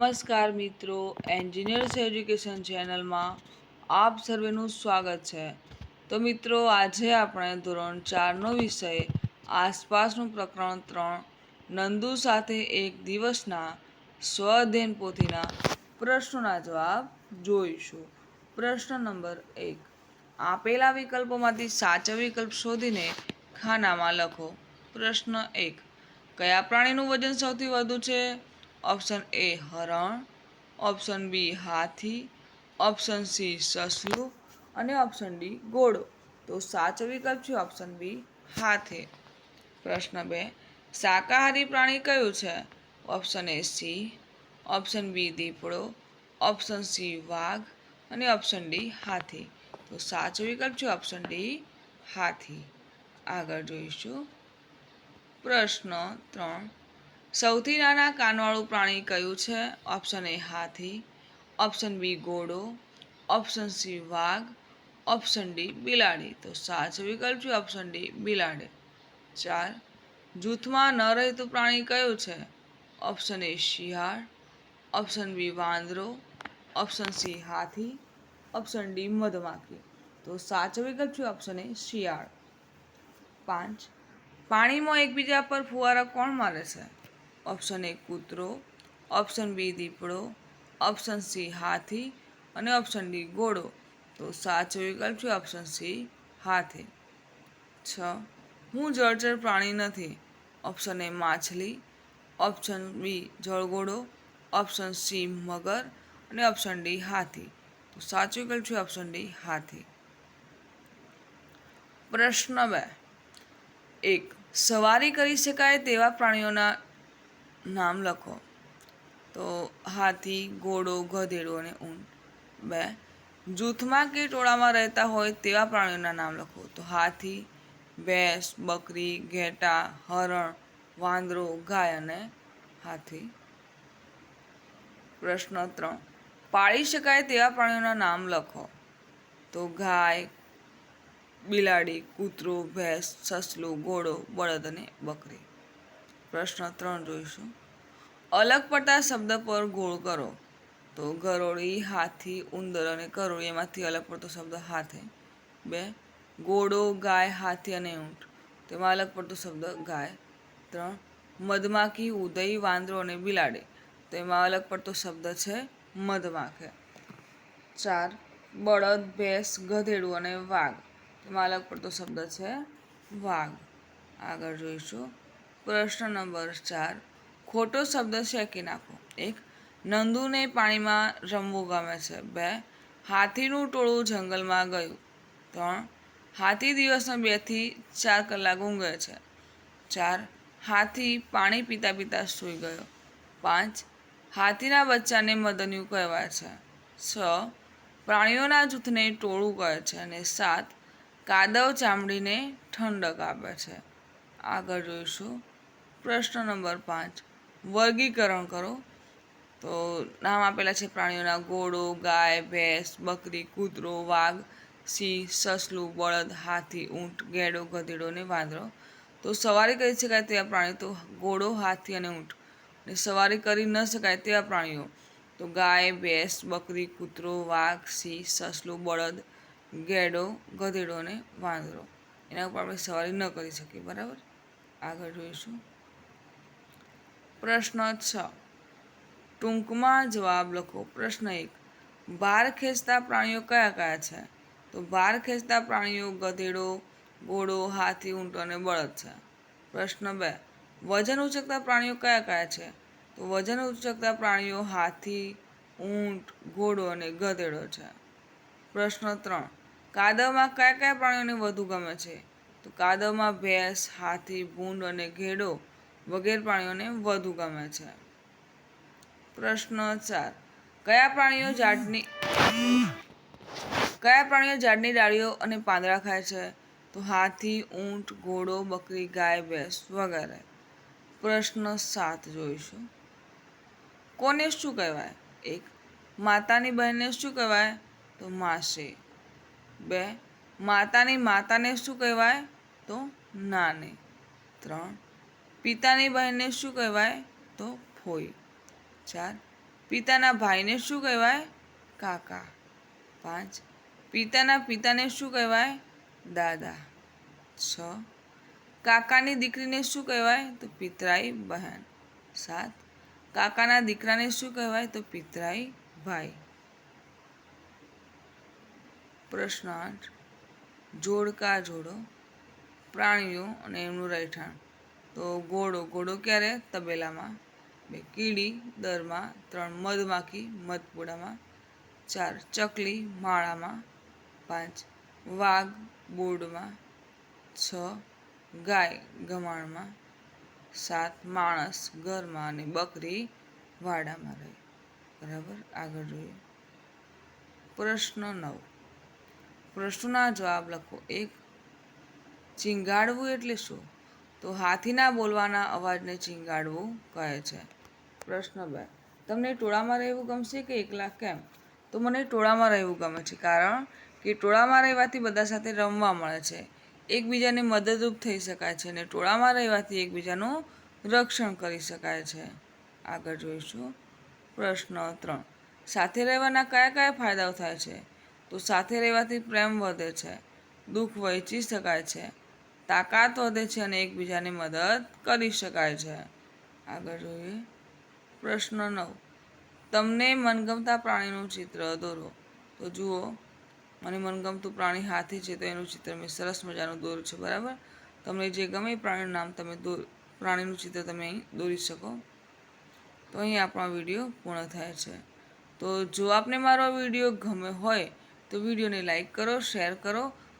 નમસ્કાર મિત્રો engineers education ચેનલમાં આપ સર્વેનું સ્વાગત છે. તો મિત્રો, આજે આપણે ધોરણ ચારનો વિષય, આસપાસનું પ્રકરણ ત્રણ, નંદુ સાથે એક દિવસના સ્વધ્યન પોથીના પ્રશ્નોના જવાબ જોઈશું. પ્રશ્ન નંબર એક, આપેલા વિકલ્પોમાંથી સાચો વિકલ્પ શોધીને ખાનામાં લખો. પ્રશ્ન એક, કયા પ્રાણીનું વજન સૌથી વધુ છે? ઓપ્શન એ હરણ. ઓપ્શન બી હાથી. ઓપ્શન સી સસલું. અને ઓપ્શન ડી ઘોડો. તો સાચો વિકલ્પ છે ઓપ્શન બી હાથી. પ્રશ્ન બે, શાકાહારી પ્રાણી કયું છે? Option A C option B દીપડો. ઓપ્શન સી વાઘ. અને ઓપ્શન ડી હાથી. તો સાચો વિકલ્પ છે ઓપ્શન ડી હાથી. આગળ જોઈશું. પ્રશ્ન ત્રણ સૌથી નાના કાનવાળું પ્રાણી કયું છે? ઓપ્શન એ હાથી. ઓપ્શન બી ઘોડો. ઓપ્શન સી વાઘ. ઓપ્શન ડી બિલાડી. તો સાચો વિકલ્પ છે ઓપ્શન ડી બિલાડી. ચાર. જૂથમાં ન રહેતું પ્રાણી કયું છે? ઓપ્શન એ શિયાળ. ઓપ્શન બી વાંદરો. ઓપ્શન સી હાથી. ઓપ્શન ડી મધમાખી. તો સાચો વિકલ્પ છે ઓપ્શન એ શિયાળ. પાંચ. પાણીમાં એકબીજા પર ફુવારા કોણ મારે છે? ઓપ્શન એ કૂતરો, ઓપ્શન બી દીપડો, ઓપ્શન સી હાથી અને ઓપ્શન ડી ઘોડો. તો સાચો વિકલ્પ છે ઓપ્શન સી હાથી. છ, હું જળચર પ્રાણી નથી. ઓપ્શન એ માછલી, ઓપ્શન બી જળઘોડો, ઓપ્શન સી મગર અને ઓપ્શન ડી હાથી. તો સાચો વિકલ્પ છે ઓપ્શન ડી હાથી. પ્રશ્ન બે. એક, સવારી કરી શકાય તેવા પ્રાણીઓના નામ લખો. તો હાથી, ઘોડો, ગધેડો અને ઊંટ. બે. જૂથમાં કે ટોળામાં રહેતા હોય તેવા પ્રાણીઓના નામ લખો. તો હાથી, ભેંસ, બકરી, ઘેટા, હરણ, વાંદરો, ગાય અને હાથી. પ્રશ્ન ત્રણ. પાળી શકાય તેવા પ્રાણીઓના નામ લખો. તો ગાય, બિલાડી, કૂતરો, ભેંસ, સસલું, ઘોડો, બળદ અને બકરી. પ્રશ્ન ત્રણ જોઈશું. અલગ પડતા શબ્દ પર ગોળ કરો. તો ગરોળી, હાથી, ઉંદર અને કરોળી એમાંથી અલગ પડતો શબ્દ હાથે બે ઘોડો ગાય, હાથી અને ઊંટ. તેમાં અલગ પડતો શબ્દ ગાય. ત્રણ, મધમાખી, ઉદય, વાંદરો અને બિલાડી. તેમાં અલગ પડતો શબ્દ છે મધમાખે. ચાર, બળદ, ભેંસ, ગધેડું અને વાઘ. તેમાં અલગ પડતો શબ્દ છે વાઘ. આગળ જોઈશું. પ્રશ્ન નંબર ચાર ખોટો શબ્દ શેકી નાખો. એક, નંદુને પાણીમાં રમવું ગમે છે. બે, હાથીનું ટોળું જંગલમાં ગયું. ત્રણ, હાથી દિવસમાં બેથી ચાર કલાક ઊંઘે છે. ચાર, હાથી પાણી પીતા પીતા સૂઈ ગયો. પાંચ, હાથીના બચ્ચાને મદન્યું કહેવાય છે. છ, પ્રાણીઓના જૂથને ટોળું કહે છે અને સાત, કાદવ ચામડીને ઠંડક આપે છે. આગળ જોઈશું. પ્રશ્ન નંબર પાંચ. વર્ગીકરણ કરો. તો નામ આપેલા છે પ્રાણીઓના ઘોડો, ગાય, ભેંસ, બકરી, કૂતરો, વાઘ, સિંહ, સસલું, બળદ, હાથી, ઊંટ ગેડો ગધેડો અને વાંદરો. તો સવારી કરી શકાય તેવા પ્રાણીઓ તો ઘોડો, હાથી અને ઊંટ. ને સવારી કરી ન શકાય તેવા પ્રાણીઓ તો ગાય, ભેંસ, બકરી, કૂતરો, વાઘ, સિંહ, સસલું, બળદ ગેડો ગધેડો અને વાંદરો. એના ઉપર આપણે સવારી ન કરી શકીએ. બરાબર? આગળ જોઈશું. પ્રશ્ન છ. ટૂંકમાં જવાબ લખો. પ્રશ્ન એક. ભાર ખેંચતા પ્રાણીઓ કયા કયા છે? તો ભાર ખેંચતા પ્રાણીઓ ગધેડો, ઘોડો, હાથી, ઊંટ અને બળદ છે. પ્રશ્ન બે. વજન ઉચકતા પ્રાણીઓ કયા કયા છે? તો વજન ઉચકતા પ્રાણીઓ હાથી, ઊંટ, ઘોડો અને ગધેડો છે. પ્રશ્ન ત્રણ. કાદવમાં કયા કયા પ્રાણીઓને વધુ ગમે છે? તો કાદવમાં ભેંસ, હાથી, ભૂંડ અને ઘેડો વગેરે પ્રાણીઓને વધુ ગમે છે. પ્રશ્ન ચાર. કયા પ્રાણીઓ ઝાડની કયા પ્રાણીઓ ઝાડની ડાળીઓ અને પાંદડા ખાય છે? તો હાથી, ઊંટ, ઘોડો, બકરી, ગાય, ભેંસ વગેરે. પ્રશ્ન સાત જોઈશું. કોને શું કહેવાય? એક, માતાની બહેનને શું કહેવાય? તો માસી. બે, માતાની માતાને શું કહેવાય? તો નાની. ત્રણ પિતાની બહેનને શું કહેવાય? તો ફોઈ ચાર. પિતાના ભાઈને શું કહેવાય? કાકા. પાંચ. પિતાના પિતાને શું કહેવાય? દાદા. છ. કાકાની દીકરીને શું કહેવાય? તો પિતરાઈ બહેન. સાત. કાકાના દીકરાને શું કહેવાય? તો પિતરાઈ ભાઈ. પ્રશ્ન આઠ. જોડકા જોડો. પ્રાણીઓ અને એમનું રહેઠાણ. તો ઘોડો ઘોડો ક્યારે? તબેલામાં. બે કીડી, દરમાં ત્રણ મધમાખી, મધપુડામાં ચાર ચકલી, માળામાં પાંચ વાઘ બોર્ડમાં છ ગાય ગમાણમાં સાત માણસ ઘરમાં અને બકરી વાડામાં રહે. બરાબર? આગળ જોઈએ. પ્રશ્ન નવ. પ્રશ્નના જવાબ લખો એક. ચીંગાડવું એટલે શું? તો હાથીના બોલવાના અવાજને ચીંગાડવું કહે છે. પ્રશ્ન બે. તમને ટોળામાં રહેવું ગમશે કે એકલા? કેમ? તો મને ટોળામાં રહેવું ગમે છે, કારણ કે ટોળામાં રહેવાથી બધા સાથે રમવા મળે છે. એકબીજાને મદદરૂપ થઈ શકાય છે અને ટોળામાં રહેવાથી એકબીજાનું રક્ષણ કરી શકાય છે. આગળ જોઈશું. પ્રશ્ન ત્રણ. સાથે રહેવાના કયા કયા ફાયદાઓ થાય છે? તો સાથે રહેવાથી પ્રેમ વધે છે. દુઃખ વહેંચી શકાય છે. તાકાત વધે છે અને એકબીજાની મદદ કરી શકાય છે. આગળ જોઈએ. પ્રશ્ન નવ. તમને મનગમતા પ્રાણીનું ચિત્ર દોરો. તો જુઓ. મને મનગમતું પ્રાણી હાથી છે તો એનું ચિત્ર મેં સરસ મજાનું દોર્યું છે, બરાબર? તમને જે ગમે પ્રાણીનું નામ તમે દોર, પ્રાણીનું ચિત્ર તમે અહીં દોરી શકો. તો અહીં આપણો વીડિયો પૂર્ણ થાય છે. તો જો આપને મારો વીડિયો ગમે હોય તો વિડીયોને લાઈક કરો, શેર કરો